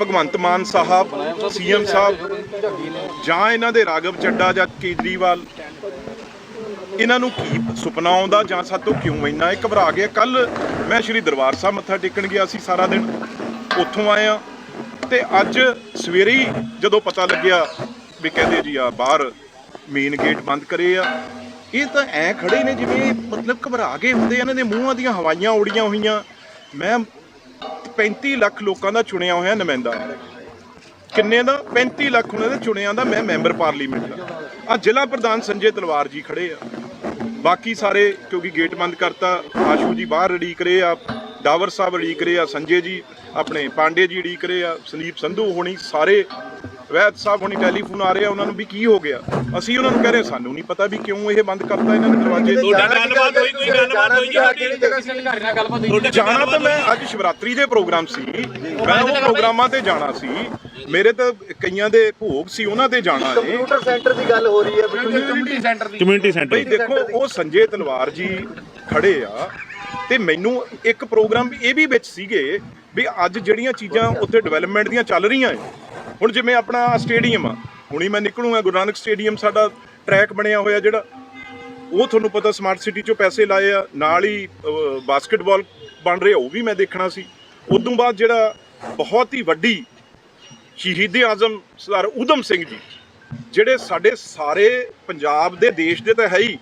ਭਗਵੰਤ ਮਾਨ ਸਾਹਿਬ, CM ਸਾਹਿਬ, ਜਾਂ ਇਹਨਾਂ ਦੇ ਰਾਗਵ ਚੱਡਾ ਜਾਂ ਕੇਜਰੀਵਾਲ, ਇਹਨਾਂ ਨੂੰ ਕੀ ਸੁਪਨਾ ਆਉਂਦਾ ਜਾਂ ਸਾਤੋਂ ਕਿਉਂ ਇੰਨਾ ਇਹ ਘਬਰਾ ਗਿਆ ਕੱਲ ਮੈਂ ਸ਼੍ਰੀ ਦਰਬਾਰ ਸਾਹਿਬ ਮੱਥਾ ਟੇਕਣ ਗਿਆ ਸੀ ਸਾਰਾ ਦਿਨ, ਉੱਥੋਂ ਆਇਆ ਤੇ ਅੱਜ ਸਵੇਰੇ ਹੀ ਜਦੋਂ ਪਤਾ ਲੱਗਿਆ ਵੀ ਕਹਿੰਦੇ ਜੀ ਆ ਬਾਹਰ ਮੇਨ ਗੇਟ ਬੰਦ ਕਰੇ ਆ, ਇਹ ਤਾਂ ਐ ਖੜੇ ਨੇ ਜਿਵੇਂ ਮਤਲਬ ਘਬਰਾ ਗਏ ਹੁੰਦੇ ਇਹਨਾਂ ਦੇ ਮੂੰਹਾਂ ਦੀਆਂ ਹਵਾਈਆਂ ਉੜੀਆਂ ਹੋਈਆਂ। ਮੈਂ 35 ਲੱਖ ਲੋਕਾਂ ਦਾ ਚੁਣਿਆ ਹੋਇਆ ਨੁਮਾਇੰਦਾ। ਕਿੰਨੇ ਦਾ? 35 ਲੱਖ ਉਹਨਾਂ ਦੇ ਚੁਣਿਆ ਦਾ ਮੈਂ ਮੈਂਬਰ ਪਾਰਲੀਮੈਂਟ ਦਾ। ਆ ਜ਼ਿਲ੍ਹਾ ਪ੍ਰਧਾਨ ਸੰਜੇ ਤਲਵਾਰ ਜੀ ਖੜੇ ਆ। ਬਾਕੀ ਸਾਰੇ, ਕਿਉਂਕਿ ਗੇਟ ਬੰਦ ਕਰਤਾ, ਆਸ਼ੂ ਜੀ ਬਾਹਰ ਰੜੀਕ ਰਹੇ ਆ, ਡਾਵਰ ਸਾਹਿਬ ਰੜੀਕ ਰਹੇ ਆ, ਸੰਜੇ ਜੀ। ਆਪਣੇ ਪਾਂਡੇ ਜੀ ਰਹੇ ਆ ਸੰਦੀਪ ਸੰਧੂ ਹੋਣੀ ਸਾਰੇ ਵੈਦ ਸਾਹਿਬ ਹੋਣੀ ਟੈਲੀਫੋਨ ਆ ਰਹੇ ਆ ਉਹਨਾਂ ਨੂੰ ਵੀ ਕੀ ਹੋ ਗਿਆ? ਅਸੀਂ ਉਹਨਾਂ ਨੂੰ ਕਹਿ ਰਹੇ ਸਾਨੂੰ ਨਹੀਂ ਪਤਾ ਵੀ ਕਿਉਂ ਇਹ ਬੰਦ ਕਰਤਾ ਇਹਨਾਂ ਨੇ ਦਰਵਾਜ਼ੇ ਤੁਹਾਡਾ ਗੱਲਬਾਤ ਹੋਈ ਕੋਈ ਗੱਲਬਾਤ ਹੋਈ ਜੀ ਤੁਹਾਡੀ ਜਾਣਾ ਤਾਂ ਮੈਂ ਅੱਜ ਸ਼ਿਵਰਾਤਰੀ ਦੇ ਪ੍ਰੋਗਰਾਮ ਸੀ। ਮੈਂ ਉਹ ਪ੍ਰੋਗਰਾਮਾਂ ਤੇ ਜਾਣਾ ਸੀ। ਮੇਰੇ ਤਾਂ ਕਈਆਂ ਦੇ ਭੋਗ ਸੀ ਉਹਨਾਂ ਤੇ ਜਾਣਾ ਹੈ ਕੰਪਿਊਟਰ ਸੈਂਟਰ ਦੀ ਗੱਲ ਹੋ ਰਹੀ ਹੈ ਕਮਿਊਨਿਟੀ ਸੈਂਟਰ ਦੀ। ਕਮਿਊਨਿਟੀ ਬਈ ਸੈਂਟਰ ਦੇਖੋ ਉਹ ਸੰਜੇ ਤਲਵਾਰ ਜੀ ਖੜੇ ਆ ਤੇ ਮੈਨੂੰ ਇੱਕ ਪ੍ਰੋਗਰਾਮ ਇਹ ਵੀ ਵਿੱਚ ਸੀਗੇ ਵੀ ਅੱਜ ਜਿਹੜੀਆਂ ਚੀਜ਼ਾਂ ਉੱਥੇ ਡਿਵੈਲਪਮੈਂਟ ਦੀਆਂ ਚੱਲ ਰਹੀਆਂ ਹੈ ਹੁਣ ਜਿਵੇਂ ਆਪਣਾ ਸਟੇਡੀਅਮ ਆ ਹੁਣੀ ਮੈਂ ਨਿਕਲੂੰਗਾ ਗੁਰੂ ਨਾਨਕ ਸਟੇਡੀਅਮ ਸਾਡਾ ਟਰੈਕ ਬਣਿਆ ਹੋਇਆ ਜਿਹੜਾ ਉਹ ਤੁਹਾਨੂੰ ਪਤਾ ਸਮਾਰਟ ਸਿਟੀ ਚੋਂ ਪੈਸੇ ਲਾਏ ਆ ਨਾਲ ਹੀ ਬਾਸਕਟਬਾਲ ਬਣ ਰਿਹਾ ਉਹ ਵੀ ਮੈਂ ਦੇਖਣਾ ਸੀ। ਉਦੋਂ ਬਾਅਦ ਜਿਹੜਾ ਬਹੁਤ ਹੀ ਵੱਡੀ ਸ਼ਹੀਦ ਆਜ਼ਮ ਸਰਦਾਰ ਊਧਮ ਸਿੰਘ ਜੀ ਜਿਹੜੇ ਸਾਡੇ ਸਾਰੇ ਪੰਜਾਬ ਦੇ ਦੇਸ਼ ਦੇ ਤਾਂ ਹੈ ਹੀ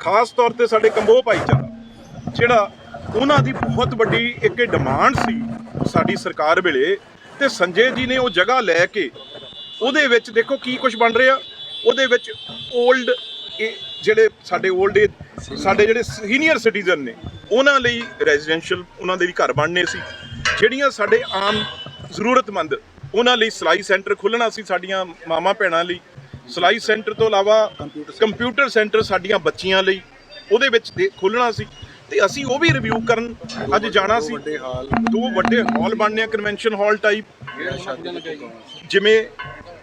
ਖਾਸ ਤੌਰ ਤੇ ਸਾਡੇ ਕੰਬੋ ਭਾਈਚਾਰਾ ਜਿਹੜਾ ਉਹਨਾਂ ਦੀ ਬਹੁਤ ਵੱਡੀ ਇੱਕ ਡਿਮਾਂਡ ਸੀ। ਸਾਡੀ ਸਰਕਾਰ ਵੇਲੇ ਤੇ ਸੰਜੇ ਜੀ ਨੇ ਉਹ ਜਗ੍ਹਾ ਲੈ ਕੇ ਉਹਦੇ ਵਿੱਚ ਦੇਖੋ ਕੀ ਕੁਝ ਬਣ ਰਿਹਾ। ਉਹਦੇ ਵਿੱਚ 올ਡ ਜਿਹੜੇ ਸਾਡੇ 올ਡ ਸਾਡੇ ਜਿਹੜੇ ਸੀਨੀਅਰ ਸਿਟੀਜ਼ਨ ਨੇ, ਉਹਨਾਂ ਲਈ ਰੈਜ਼ੀਡੈਂਸ਼ੀਅਲ ਉਹਨਾਂ ਦੇ ਵੀ ਘਰ ਬਣਨੇ ਸੀ। ਜਿਹੜੀਆਂ ਸਾਡੇ ਆਮ ਜ਼ਰੂਰਤਮੰਦ, ਉਹਨਾਂ ਲਈ ਸਿਲਾਈ ਸੈਂਟਰ ਖੁੱਲਣਾ ਸੀ ਸਾਡੀਆਂ ਮਾਮਾ ਭੈਣਾਂ ਲਈ। ਸਿਲਾਈ ਸੈਂਟਰ ਤੋਂ ਇਲਾਵਾ ਕੰਪਿਊਟਰ ਸੈਂਟਰ ਸਾਡੀਆਂ ਬੱਚੀਆਂ ਲਈ ਉਹਦੇ ਵਿੱਚ ਖੁੱਲਣਾ ਸੀ। ਤੇ ਅਸੀਂ ਉਹ ਵੀ ਰਿਵਿਊ ਕਰਨ ਅੱਜ ਜਾਣਾ ਸੀ। ਦੋ ਵੱਡੇ ਹਾਲ ਬਣਨੇ ਆ ਕਨਵੈਨਸ਼ਨ ਹਾਲ ਟਾਈਪ ਜਿਵੇਂ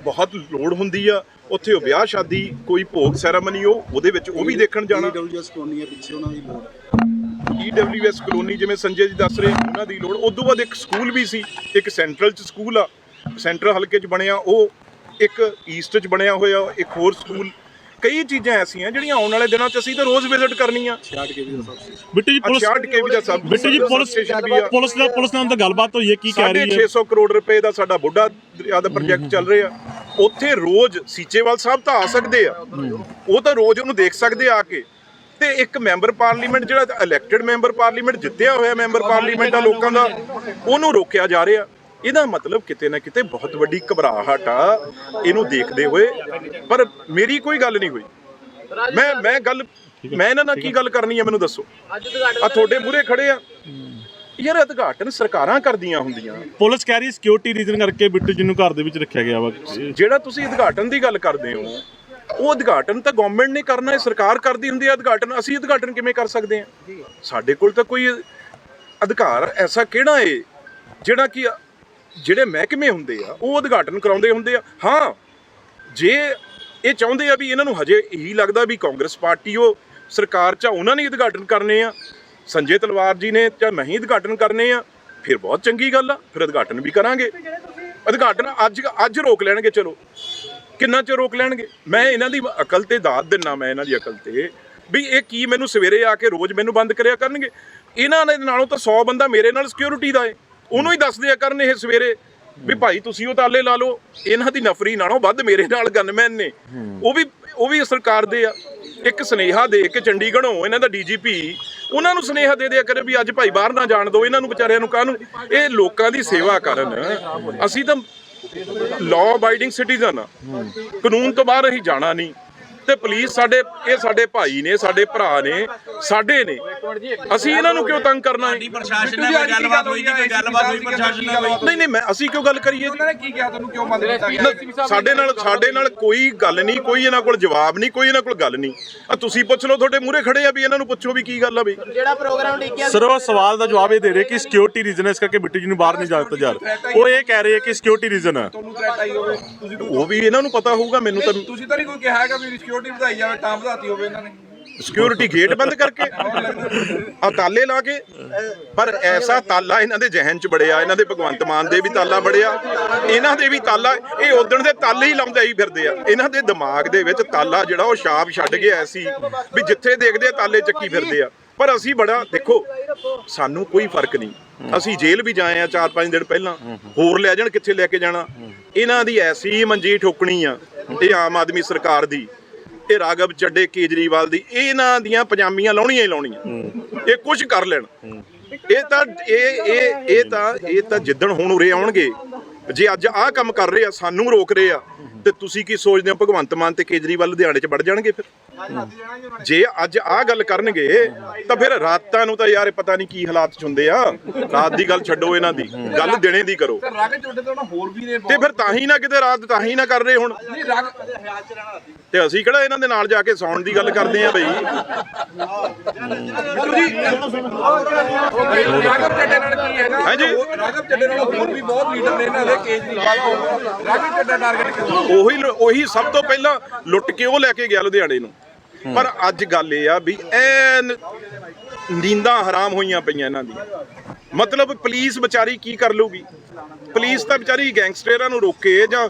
ਬਹੁਤ ਲੋੜ ਹੁੰਦੀ ਆ ਉੱਥੇ ਉਹ ਵਿਆਹ ਸ਼ਾਦੀ ਕੋਈ ਭੋਗ ਸੈਰਾਮਨੀ ਉਹ ਉਹਦੇ ਵਿੱਚ ਉਹ ਵੀ ਦੇਖਣ ਜਾਣਾ। ਡਬਲਯੂਐਸ ਕਲੋਨੀ ਹੈ ਪਿੱਛੇ ਉਹਨਾਂ ਦੀ ਲੋੜ। ਈਡਬਲਯੂਐਸ ਕਲੋਨੀ ਜਿਵੇਂ ਸੰਜੇ ਜੀ ਦੱਸ ਰਹੇ ਉਹਨਾਂ ਦੀ ਲੋੜ। ਉਦੋਂ ਬਾਅਦ ਇੱਕ ਸਕੂਲ ਵੀ ਸੀ ਇੱਕ ਸੈਂਟਰਲ ਚ ਸਕੂਲ ਆ। ਸੈਂਟਰਲ ਹਲਕੇ ਚ ਬਣਿਆ ਉਹ ਇੱਕ ਈਸਟ ਚ ਬਣਿਆ ਹੋਇਆ ਇੱਕ ਹੋਰ ਸਕੂਲ ਕਈ ਚੀਜ਼ਾਂ ਐਸੀਆਂ ਜਿਹੜੀਆਂ ਆਉਣ ਵਾਲੇ ਦਿਨਾਂ ਚ ਅਸੀਂ ਤਾਂ ਰੋਜ਼ ਵਿਜ਼ਿਟ ਕਰਨੀਆਂ। ਛਾੜ ਕੇ ਵੀ ਦਾ ਸਭ ਬਿੱਟੂ ਜੀ ਪੁਲਿਸ 66 ਕੇਵੀ ਦਾ ਸਬ ਬਿੱਟੂ ਜੀ ਪੁਲਿਸ ਪੁਲਿਸ ਦਾ ਪੁਲਿਸ ਨਾਲ ਤਾਂ ਗੱਲਬਾਤ ਹੋਈ ਹੈ ਕੀ ਕਹਿ ਰਹੀ ਹੈ? 650 ਕਰੋੜ ਰੁਪਏ ਦਾ ਸਾਡਾ ਬੁੱਢਾ ਦਰਿਆ ਦਾ ਪ੍ਰੋਜੈਕਟ ਚੱਲ ਰਿਹਾ। ਉੱਥੇ ਰੋਜ਼ ਸੀਚੇਵਾਲ ਸਾਹਿਬ ਤਾਂ ਆ ਸਕਦੇ ਆ। ਉਹ ਤਾਂ ਰੋਜ਼ ਉਹਨੂੰ ਦੇਖ ਸਕਦੇ ਆ ਕੇ। ਤੇ ਇੱਕ ਮੈਂਬਰ ਪਾਰਲੀਮੈਂਟ ਜਿਹੜਾ ਇਲੈਕਟਿਡ ਮੈਂਬਰ ਪਾਰਲੀਮੈਂਟ ਜਿੱਤਿਆ ਹੋਇਆ ਮੈਂਬਰ ਪਾਰਲੀਮੈਂਟ ਆ ਲੋਕਾਂ ਦਾ ਉਹਨੂੰ ਰੋਕਿਆ ਜਾ ਰਿਹਾ। ਇਹਦਾ ਮਤਲਬ ਕਿਤੇ ਨਾ ਕਿਤੇ ਬਹੁਤ ਵੱਡੀ ਘਬਰਾਹਟ ਆ ਇਹਨੂੰ ਦੇਖਦੇ ਹੋਏ ਪਰ ਮੇਰੀ ਕੋਈ ਗੱਲ ਨਹੀਂ ਹੋਈ। ਮੈਂ ਮੈਂ ਗੱਲ ਮੈਂ ਇਹਨਾਂ ਨਾਲ ਕੀ ਗੱਲ ਕਰਨੀ ਹੈ ਮੈਨੂੰ ਦੱਸੋ। ਆ ਤੁਹਾਡੇ ਮੂਹਰੇ ਖੜੇ ਆ। ਯਾਰ ਉਦਘਾਟਨ ਸਰਕਾਰਾਂ ਕਰਦੀਆਂ ਹੁੰਦੀਆਂ। ਪੁਲਿਸ ਕਹਿ ਰਹੀ ਸਿਕਿਉਰਿਟੀ ਰੀਜ਼ਨ ਕਰਕੇ ਬਿੱਟੂ ਜੀ ਨੂੰ ਘਰ ਦੇ ਵਿੱਚ ਰੱਖਿਆ ਗਿਆ ਵਾ। ਜਿਹੜਾ ਤੁਸੀਂ ਉਦਘਾਟਨ ਦੀ ਗੱਲ ਕਰਦੇ ਹੋ ਉਹ ਉਦਘਾਟਨ ਤਾਂ ਗਵਰਨਮੈਂਟ ਨੇ ਕਰਨਾ ਹੈ ਸਰਕਾਰ ਕਰਦੀ ਹੁੰਦੀ ਹੈ ਉਦਘਾਟਨ। ਅਸੀਂ ਉਦਘਾਟਨ ਕਿਵੇਂ ਕਰ ਸਕਦੇ ਹਾਂ? ਸਾਡੇ ਕੋਲ ਤਾਂ ਕੋਈ ਅਧਿਕਾਰ ਐਸਾ ਕਿਹੜਾ ਏ ਜਿਹੜਾ ਕਿ ਜਿਹੜੇ ਮਹਿਕਮੇ ਹੁੰਦੇ ਆ, ਉਹ ਉਦਘਾਟਨ ਕਰਾਉਂਦੇ ਹੁੰਦੇ ਆ। ਹਾਂ, ਜੇ ਇਹ ਚਾਹੁੰਦੇ ਆ ਵੀ ਇਹਨਾਂ ਨੂੰ ਹਜੇ ਇਹੀ ਲੱਗਦਾ ਵੀ ਕਾਂਗਰਸ ਪਾਰਟੀ ਉਹ ਸਰਕਾਰ ਚ ਉਹਨਾਂ ਨੇ ਉਦਘਾਟਨ ਕਰਨੇ ਆ। ਸੰਜੇ ਤਲਵਾਰ ਜੀ ਨੇ ਜਾਂ ਮੈਂ ਹੀ ਉਦਘਾਟਨ ਕਰਨੇ ਆ, ਫਿਰ ਬਹੁਤ ਚੰਗੀ ਗੱਲ ਆ, ਫਿਰ ਉਦਘਾਟਨ ਵੀ ਕਰਾਂਗੇ। ਉਦਘਾਟਨ ਅੱਜ ਅੱਜ ਰੋਕ ਲੈਣਗੇ, ਚਲੋ। ਕਿੰਨਾ ਚਿਰ ਰੋਕ ਲੈਣਗੇ? ਮੈਂ ਇਹਨਾਂ ਦੀ ਅਕਲ ਤੇ ਦਾਤ ਦਿੰਨਾ, ਮੈਂ ਇਹਨਾਂ ਦੀ ਅਕਲ ਤੇ, ਵੀ ਇਹ ਕੀ ਮੈਨੂੰ ਸਵੇਰੇ ਆ ਕੇ ਰੋਜ਼ ਮੈਨੂੰ ਬੰਦ ਕਰਿਆ ਕਰਨਗੇ? ਇਹਨਾਂ ਦੇ ਨਾਲੋਂ ਤਾਂ 100 ਬੰਦਾ ਮੇਰੇ ਨਾਲ ਸਿਕਿਉਰਿਟੀ ਦਾ ਏ। ਉਹਨੂੰ ਹੀ ਦੱਸ ਦਿਆ ਕਰਨ ਇਹ ਸਵੇਰੇ ਵੀ ਭਾਈ ਤੁਸੀਂ ਉਹ ਤਾਲੇ ਲਾ ਲਓ, ਇਹਨਾਂ ਦੀ ਨਫਰੀ ਨਾਲੋਂ ਵੱਧ ਮੇਰੇ ਨਾਲ ਗਨਮੈਨ ਨੇ। ਉਹ ਵੀ ਉਹ ਵੀ ਸਰਕਾਰ ਦੇ ਆ। ਇੱਕ ਸਨੇਹਾ ਦੇ ਕੇ ਚੰਡੀਗੜ੍ਹੋਂ ਇਹਨਾਂ ਦਾ ਡੀਜੀਪੀ, ਉਹਨਾਂ ਨੂੰ ਸਨੇਹਾ ਦੇ ਦਿਆ ਕਰੇ ਵੀ ਅੱਜ ਭਾਈ ਬਾਹਰ ਨਾ ਜਾਣ ਦਿਓ ਇਹਨਾਂ ਨੂੰ ਵਿਚਾਰਿਆਂ ਨੂੰ ਕਾਹਨੂੰ? ਇਹ ਲੋਕਾਂ ਦੀ ਸੇਵਾ ਕਰਨ। ਅਸੀਂ ਤਾਂ ਲਾਅ ਅਬਾਈਡਿੰਗ ਸਿਟੀਜ਼ਨ ਆ। ਕਾਨੂੰਨ ਤੋਂ ਬਾਹਰ ਅਸੀਂ ਜਾਣਾ ਨਹੀਂ। ਤੇ ਪੁਲਿਸ ਸਾਡੇ ਇਹ ਸਾਡੇ ਭਾਈ ਨੇ ਸਾਡੇ ਭਰਾ ਨੇ ਸਾਡੇ ਨੇ। ਅਸੀਂ ਇਹਨਾਂ ਨੂੰ ਕਿਉਂ ਤੰਗ ਕਰਨਾ ਹੈ? ਪ੍ਰਸ਼ਾਸਨ ਨਾਲ ਕੋਈ ਗੱਲਬਾਤ ਹੋਈ ਜੀ? ਕੋਈ ਗੱਲਬਾਤ ਹੋਈ ਪ੍ਰਸ਼ਾਸਨ ਨਾਲ ਹੋਈ ਨਹੀਂ ਨਹੀਂ ਮੈਂ ਅਸੀਂ ਕਿਉਂ ਗੱਲ ਕਰੀਏ ਉਹਨਾਂ ਨੇ ਕੀ ਕਿਹਾ? ਤੁਹਾਨੂੰ ਕਿਉਂ ਬੰਦ ਕੀਤਾ? ਗਿਆ ਸਾਡੇ ਨਾਲ ਸਾਡੇ ਨਾਲ ਕੋਈ ਗੱਲ ਨਹੀਂ ਕੋਈ ਇਹਨਾਂ ਕੋਲ ਜਵਾਬ ਨਹੀਂ ਕੋਈ ਇਹਨਾਂ ਕੋਲ ਗੱਲ ਨਹੀਂ। ਆ ਤੁਸੀਂ ਪੁੱਛ ਲਓ ਤੁਹਾਡੇ ਮੂਹਰੇ ਖੜੇ ਆ ਵੀ ਇਹਨਾਂ ਨੂੰ ਪੁੱਛੋ ਵੀ ਕੀ ਗੱਲ ਆ ਵੀ ਜਿਹੜਾ ਪ੍ਰੋਗਰਾਮ ਲਿਖਿਆ ਸਰ ਉਹ ਸਵਾਲ ਦਾ ਜਵਾਬ ਇਹ ਦੇ ਰਹੇ ਕਿ ਸਿਕਿਉਰਿਟੀ ਰੀਜ਼ਨ ਹੈ ਇਸ ਕਰਕੇ ਬਿੱਟੂ ਜੀ ਨੂੰ ਬਾਹਰ ਨਹੀਂ ਜਾ ਦਿੱਤਾ ਜਾ ਰਿਹਾ। ਉਹ ਇਹ ਕਹਿ ਰਹੇ ਕਿ ਸਿਕਿਉਰਿਟੀ ਰੀਜ਼ਨ ਹੈ। ਤੁਹਾਨੂੰ ਥ੍ਰੈਟ ਆਈ ਹੋਵੇ। ਤੁਸੀਂ ਉਹ ਵੀ ਇਹਨਾਂ ਨੂੰ ਪਤਾ ਹੋਊਗਾ ਮੈਨੂੰ ਤਾਂ ਤੁਸੀਂ ਤਾਂ ਨਹੀਂ ਕੋਈ ਕਿਹਾ ਹੈਗਾ ਵੀ ਸਿਕਿਉਰਿਟੀ ਵਧਾਈ ਜਾਵੇ, ਤਾਂ ਵਧਾਤੀ ਹੋਵੇ ਇਹਨਾਂ ਨੇ। ਸਿਕਿਉਰਿਟੀ ਗੇਟ ਬੰਦ ਕਰਕੇ ਆ ਤਾਲੇ ਲਾ ਕੇ, ਪਰ ਐਸਾ ਤਾਲਾ ਇਹਨਾਂ ਦੇ ਜ਼ਿਹਨ 'ਚ ਬੜਿਆ ਇਹਨਾਂ ਦੇ ਭਗਵੰਤ ਮਾਨ ਦੇ ਵੀ ਤਾਲਾ ਬੜਿਆ ਇਹਨਾਂ ਦੇ ਵੀ ਤਾਲਾ, ਇਹ ਉਦਣ ਦੇ ਤਾਲੇ ਹੀ ਲਾਉਂਦੇ ਹੀ ਫਿਰਦੇ ਆ। ਇਹਨਾਂ ਦੇ ਦਿਮਾਗ ਦੇ ਵਿੱਚ ਤਾਲਾ ਜਿਹੜਾ ਉਹ ਛਾਪ ਛੱਡ ਗਿਆ ਸੀ ਵੀ ਜਿੱਥੇ ਦੇਖਦੇ ਆ ਤਾਲੇ ਚੱਕੀ ਫਿਰਦੇ ਆ। ਪਰ ਅਸੀਂ ਬੜਾ, ਦੇਖੋ, ਸਾਨੂੰ ਕੋਈ ਫ਼ਰਕ ਨਹੀਂ। ਅਸੀਂ ਜੇਲ੍ਹ ਵੀ ਜਾਏ ਆ 4-5 ਦਿਨ ਪਹਿਲਾਂ, ਹੋਰ ਲੈ ਜਾਣ, ਕਿੱਥੇ ਲੈ ਕੇ ਜਾਣਾ। ਇਹਨਾਂ ਦੀ ਐਸੀ ਮੰਜੀ ਠੋਕਣੀ ਆ, ਇਹ ਆਮ ਆਦਮੀ ਸਰਕਾਰ ਦੀ। ਇਹ ਰਾਗਵ ਚੱਡੇ ਕੇਜਰੀਵਾਲ ਦੀ, ਇਹਨਾਂ ਦੀਆਂ ਪਜਾਮੀਆਂ ਲਾਉਣੀਆਂ ਹੀ ਲਾਉਣੀਆਂ। ਇਹ ਕੁਝ ਕਰ ਲੈਣ। ਇਹ ਤਾਂ, ਇਹ ਇਹ ਇਹ ਤਾਂ ਇਹ ਤਾਂ ਜਿੱਦਣ ਹੁਣ ਉਰੇ ਆਉਣਗੇ, ਜੇ ਅੱਜ ਆਹ ਕੰਮ ਕਰ ਰਹੇ ਆ, ਸਾਨੂੰ ਰੋਕ ਰਹੇ ਆ, ਤੇ ਤੁਸੀਂ ਕੀ ਸੋਚਦੇ ਹੋ, ਭਗਵੰਤ ਮਾਨ ਤੇ ਕੇਜਰੀਵਾਲ ਲੁਧਿਆਣੇ 'ਚ ਵੜ ਜਾਣਗੇ ਫਿਰ? ਜੇ ਅੱਜ ਆਹ ਗੱਲ ਕਰਨਗੇ ਤਾਂ ਫਿਰ ਰਾਤਾਂ ਨੂੰ ਤਾਂ ਯਾਰ ਇਹ ਪਤਾ ਨਹੀਂ ਕੀ ਹਾਲਾਤ 'ਚ ਹੁੰਦੇ ਆ। ਰਾਤ ਦੀ ਗੱਲ ਛੱਡੋ ਇਹਨਾਂ ਦੀ। ਗੱਲ ਦਿਨੇ ਦੀ ਕਰੋ। ਤੇ ਰਗ ਝੋਟੇ ਤੋਂ ਨਾ ਹੋਰ ਵੀ ਨੇ ਤੇ ਫਿਰ ਤਾਂ ਹੀ ਨਾ ਕਿਤੇ ਰਾਤ ਤਾਂ ਹੀ ਨਾ ਕਰ ਰਹੇ ਹੁਣ। ਨਹੀਂ ਰਗ ਤੇ ਅਸੀਂ ਕਿਹੜਾ ਇਹਨਾਂ ਦੇ ਨਾਲ ਜਾ ਕੇ ਸੌਣ ਦੀ ਗੱਲ ਕਰਦੇ ਆ ਬਈ? ਰਾਗਵ ਚੱਡੇ ਨਾਲ ਕੀ ਹੈ ਨਾ? ਹਾਂਜੀ। ਹੋਰ- ਰਾਗਵ ਚੱਡੇ ਨਾਲ ਹੋਰ ਵੀ ਬਹੁਤ ਲੀਡਰ ਨੇ ਇਹਨਾਂ ਦੇ ਕੇਜਰੀਵਾਲ ਹੋ ਰਾਗਵ ਚੱਡਾ ਟਾਰਗੇਟ ਕਰੋ ਉਹੀ ਉਹੀ ਸਭ ਤੋਂ ਪਹਿਲਾਂ ਲੁੱਟ ਕੇ ਉਹ ਲੈ ਕੇ ਗਿਆ ਲੁਧਿਆਣੇ ਨੂੰ। ਪਰ ਅੱਜ ਗੱਲ ਇਹ ਆ ਵੀ ਐਨ ਨੀਂਦਾਂ ਹਰਾਮ ਹੋਈਆਂ ਪਈਆਂ ਇਹਨਾਂ ਦੀ ਮਤਲਬ ਪੁਲਿਸ ਵਿਚਾਰੀ ਕੀ ਕਰ ਲੂਗੀ ਪੁਲਿਸ ਤਾਂ ਵਿਚਾਰੀ ਗੈਂਗਸਟਰਾਂ ਨੂੰ ਰੋਕੇ ਜਾਂ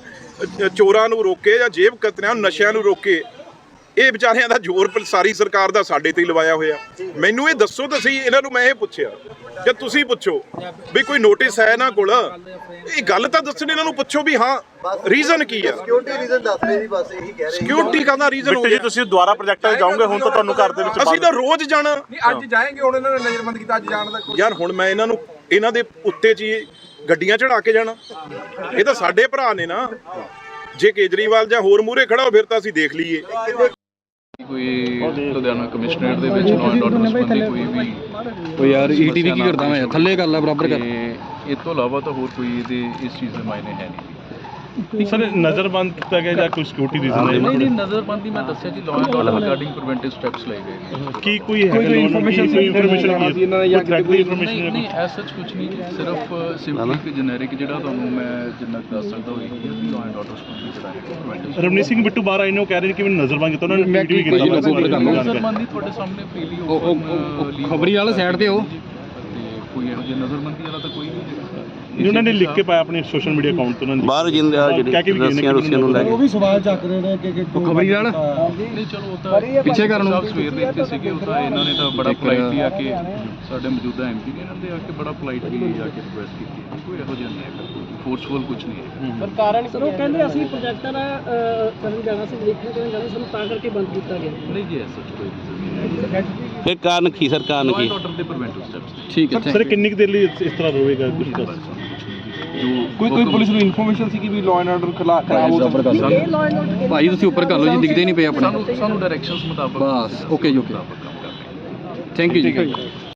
ਚੋਰਾਂ ਨੂੰ ਰੋਕੇ ਜਾਂ ਜੇਬ ਕਤਰਿਆਂ ਨਸ਼ਿਆਂ ਨੂੰ ਰੋਕੇ। ਇਹ ਵਿਚਾਰਿਆਂ ਦਾ ਜ਼ੋਰ ਸਾਰੀ ਸਰਕਾਰ ਦਾ ਸਾਡੇ ਤੇ ਲਵਾਇਆ ਹੋਇਆ। ਮੈਨੂੰ ਇਹ ਦੱਸੋ ਤਾਂ ਸਹੀ, ਇਹਨਾਂ ਨੂੰ ਮੈਂ ਇਹ ਪੁੱਛਿਆ। ਕਿ ਤੁਸੀਂ ਪੁੱਛੋ ਵੀ ਕੋਈ ਨੋਟਿਸ ਹੈ ਇਹਨਾਂ ਕੋਲ ਇਹ ਗੱਲ ਤਾਂ ਦੱਸਣ ਇਹਨਾਂ ਨੂੰ ਪੁੱਛੋ ਵੀ ਹਾਂ ਰੀਜ਼ਨ ਕੀ ਆ? ਸਿਕਿਉਰਿਟੀ ਰੀਜ਼ਨ ਦੱਸ ਰਹੇ ਜੀ ਬਸ ਇਹੀ ਕਹਿ ਰਹੇ ਸਿਕਿਉਰਿਟੀ ਦਾ ਰੀਜ਼ਨ ਹੋ ਬਿੱਟੂ ਜੀ ਗਿਆ? ਤੁਸੀਂ ਦੁਬਾਰਾ ਪ੍ਰੋਜੈਕਟਾਂ 'ਤੇ ਜਾਓਗੇ ਹੁਣ ਤਾਂ ਤੁਹਾਨੂੰ ਘਰ ਦੇ ਵਿੱਚ ਅਸੀਂ ਤਾਂ ਰੋਜ਼ ਜਾਣਾ। ਨਹੀਂ ਅੱਜ ਜਾਏਂਗੇ ਹੁਣ ਇਹਨਾਂ ਨੇ ਨਜ਼ਰਬੰਦ ਕੀਤਾ ਅੱਜ ਜਾਣ ਦਾ ਕੋਈ ਯਾਰ ਹੁਣ ਮੈਂ ਇਹਨਾਂ ਨੂੰ ਇਹਨਾਂ ਦੇ ਉੱਤੇ 'ਚ ਹੀ ਗੱਡੀਆਂ ਚੜਾ ਕੇ ਜਾਣਾ। ਇਹ ਤਾਂ ਸਾਡੇ ਭਰਾ ਨੇ ਨਾ ਜੇ ਕੇਜਰੀਵਾਲ ਜਾਂ ਹੋਰ ਮੂਹਰੇ ਖੜਾ ਹੋ ਫਿਰ ਤਾਂ ਅਸੀਂ ਦੇਖ ਲਈਏ। ਕੋਈ ਲੁਧਿਆਣਾ ਕਮਿਸ਼ਨਰੇਟ ਦੇ ਵਿੱਚ ਲਾਅ ਐਂਡ ਆਰਡਰ ਸੰਬੰਧੀ ਕੋਈ ਵੀ ਉਹ ਯਾਰ ਈਟੀਵੀ ਕੀ ਕਰਦਾ ਮੈਂ? ਥੱਲੇ ਕਰ ਲੈ ਬਰਾਬਰ ਕਰ। ਤੇ ਇਹ ਤੋਂ ਇਲਾਵਾ ਤਾਂ ਹੋਰ ਕੋਈ ਇਹਦੇ ਇਸ ਚੀਜ਼ ਦੇ ਮਾਇਨੇ ਹੈ ਨਹੀਂ। ਸਰ ਨਜ਼ਰਬੰਦ ਕੀਤਾ ਗਿਆ ਜਾਂ ਕੋਈ ਸਿਕਿਉਰਿਟੀ ਰੀਜ਼ਨ ਨਹੀਂ ਨਹੀਂ ਨਜ਼ਰਬੰਦੀ ਮੈਂ ਦੱਸਿਆ ਜੀ law and order regarding preventive steps ਲਏ ਗਏ ਨੇ ਕੀ ਕੋਈ ਹੈ? ਕੋਈ ਇਨਫੋਰਮੇਸ਼ਨ ਕੋਈ ਇਨਫੋਰਮੇਸ਼ਨ ਕੀ ਇਹਨਾਂ ਜਾਂ ਕੋਈ ਇਨਫੋਰਮੇਸ਼ਨ ਨਹੀਂ ਨਹੀਂ ਐਸ ਸੱਚ ਕੁਝ ਨਹੀਂ ਸਿਰਫ ਸਿੰਪਲੀ ਇੱਕ ਜਨਰਿਕ ਜਿਹੜਾ ਤੁਹਾਨੂੰ ਮੈਂ ਜਿੰਨਾ ਕੁ ਦੱਸ ਸਕਦਾ ਹੋਈ ਹੈ ਕਿ ਲਾਅ ਐਂਡ ਆਰਡਰ ਸੰਬੰਧੀ ਜਿਹੜਾ ਹੈ ਪ੍ਰੀਵੈਂਟਿਵ ਰਵਨੀਤ ਸਿੰਘ ਬਿੱਟੂ ਬਾਹਰ ਆਏ ਨੇ ਉਹ ਕਹਿ ਰਹੇ ਨੇ ਕਿ ਮੈਨੂੰ ਨਜ਼ਰਬੰਦ ਕੀਤਾ ਉਹਨਾਂ ਨੇ ਟਵੀਟ ਵੀ ਕੀਤਾ। ਨਜ਼ਰਬੰਦੀ ਤੁਹਾਡੇ ਸਾਹਮਣੇ ਫ੍ਰੀਲੀ ਖਬਰੀ ਵਾਲੇ ਸਾਈਡ ਤੇ ਉਹ। ਕੋਈ ਇਹੋ ਜਿਹੀ ਨਜ਼ਰਬੰਦੀ ਵਾਲਾ ਤਾਂ ਕੋਈ ਨਹੀਂ ਹੈਗਾ ਉਹਨਾਂ ਨੇ ਲਿਖ ਕੇ ਪਾਇਆ ਆਪਣੇ ਸੋਸ਼ਲ ਮੀਡੀਆ ਅਕਾਊਂਟ ਤੋਂ ਉਹਨਾਂ ਨੇ। ਬਾਹਰ ਜਿੰਦੇ ਆ ਕਹਿ ਕੇ ਜਿਹੜੀ ਵੀ ਗਏ ਨੇ ਰਸੀਆਂ ਕਿ ਰੁਸੀਆਂ ਨੂੰ ਲੈ ਕੇ। ਵੀ ਸਵਾਲ ਚੱਕ ਰਹੇ ਨੇ ਕਿ ਉਹ ਖਬਰੀ ਵਾਲਾ? ਨਹੀਂ ਚਲੋ ਉਹ ਤਾਂ ਪਿੱਛੇ ਕਰਨ ਨੂੰ। ਸਵੇਰ ਦੇ ਇੱਥੇ ਸੀਗੇ ਉਹ ਤਾਂ ਇਹਨਾਂ ਨੇ ਤਾਂ ਬੜਾ ਪੋਲਾਈਟਲੀ ਆ ਕੇ ਸਾਡੇ ਮੌਜੂਦਾ ਐਮਪੀ ਨੇ ਇਹਨਾਂ ਦੇ ਆ ਕੇ ਬੜਾ ਪੋਲਾਈਟਲੀ ਆ ਕੇ ਰਿਕੁਐਸਟ ਕੀਤੀ ਕੋਈ ਇਹੋ ਜਿਹਾ ਨਹੀਂ ਹੈ ਫੋਰਸਫੁਲ ਕੁਝ ਨਹੀਂ ਹੈ ਸਰ ਉਹ ਕਹਿੰਦੇ ਅਸੀਂ ਪ੍ਰੋਜੈਕਟਰ ਕਰਨ ਜਾਣਾ ਸੀ ਦੇਖਣ ਕਰਨ ਜਾਣਾ ਸਾਨੂੰ ਤਾਂ ਕਰਕੇ ਬੰਦ ਕੀਤਾ ਗਿਆ। ਨਹੀਂ ਜੀ ਐਸਾ ਕੋਈ ਰੀਜ਼ਨ ਨਹੀਂ ਹੈ। ਫਿਰ ਕਾਰਨ ਕੀ ਸਰ ਕਾਰਨ ਕੀ? ਆਰਡਰ ਦੇ ਪ੍ਰੀਵੈਂਟਿਵ ਸਟੈਪਸ ਠੀਕ ਹੈ ਸਰ ਕਿੰਨੀ ਕੁ ਦੇਰ ਲਈ ਇਸ ਇਸ ਤਰ੍ਹਾਂ ਰਹੇਗਾ ਕੁਝ ਦੱਸ ਜੋ ਕੋਈ ਕੋਈ ਪੁਲਿਸ ਨੂੰ ਇਨਫੋਰਮੇਸ਼ਨ ਸੀ ਕਿ ਵੀ ਲਾਅ ਐਂਡ ਆਰਡਰ ਖਿਲਾਫ ਖਰਾਬ ਹੋ ਸਕਦਾ ਇਹ ਲਾਅ ਐਂਡ ਆਰਡਰ ਭਾਈ ਤੁਸੀਂ ਉੱਪਰ ਕਰ ਲਓ ਜੀ ਦਿਖਦੇ ਨਹੀਂ ਪਏ ਆਪਣੇ। ਸਾਨੂੰ ਸਾਨੂੰ ਡਾਇਰੈਕਸ਼ਨਸ ਮੁਤਾਬਕ ਬਸ ਓਕੇ ਜੀ ਓਕੇ ਥੈਂਕ ਯੂ ਜੀ।